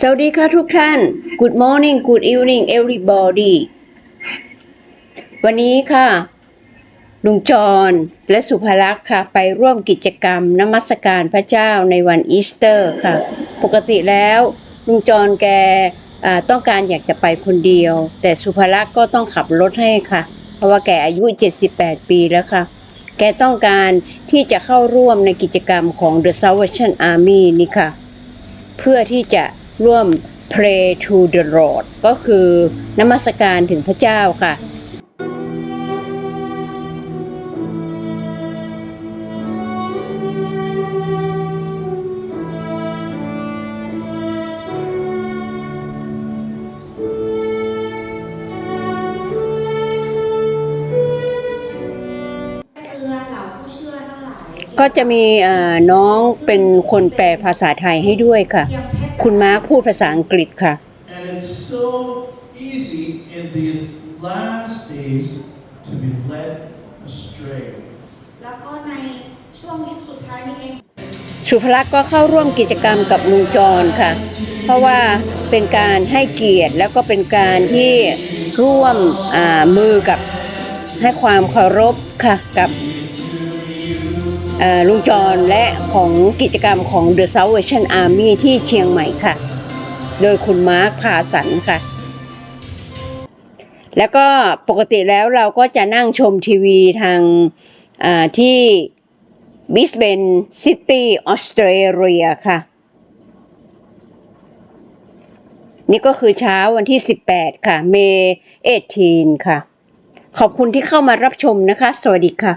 สวัสดีค่ะทุกท่าน Good morning Good evening everybody วันนี้ค่ะ ลุงจรและสุภลักษ์ค่ะ ไปร่วมกิจกรรมนมัสการพระเจ้าในวันอีสเตอร์ค่ะ ปกติแล้วลุงจรแกต้องการอยากจะไปคนเดียว แต่สุภลักษ์ก็ต้องขับรถให้ค่ะ เพราะว่าแกอายุ 78 ปีแล้วค่ะ แกต้องการที่จะเข้าร่วมในกิจกรรมของ The Salvation Army นี่ค่ะ เพื่อที่จะ ร่วม pray to the Lord ก็คือนมัสการถึงพระเจ้าค่ะเตือเหล่าเชื่อทั้งหลายก็จะมีเอ่อน้องเป็นคนแปลภาษาไทยให้ด้วยค่ะเพียงแค่คุณมาร์คพูดภาษาอังกฤษค่ะ And it's so easy in these last days to be led astray. แล้วก็ในช่วงยุคสุดท้ายนี้เอง สุภลักษณ์ก็เข้าร่วมกิจกรรมกับลุงจรค่ะ เพราะว่าเป็นการให้เกียรติแล้วก็เป็นการที่ร่วมอ่ามือกับให้ความเคารพค่ะกับเอ่อ ลุงจรและของกิจกรรมของ The Salvation Army ที่เชียงใหม่ค่ะ โดยคุณมาร์คพาสันค่ะ แล้วก็ปกติแล้วเราก็จะนั่งชมทีวีทางที่บิสเบนซิตี้ออสเตรเลียค่ะ นี่ก็คือเช้าวันที่ 18 ค่ะ เมษ18 ค่ะ ขอบคุณที่เข้ามารับชมนะคะ สวัสดีค่ะ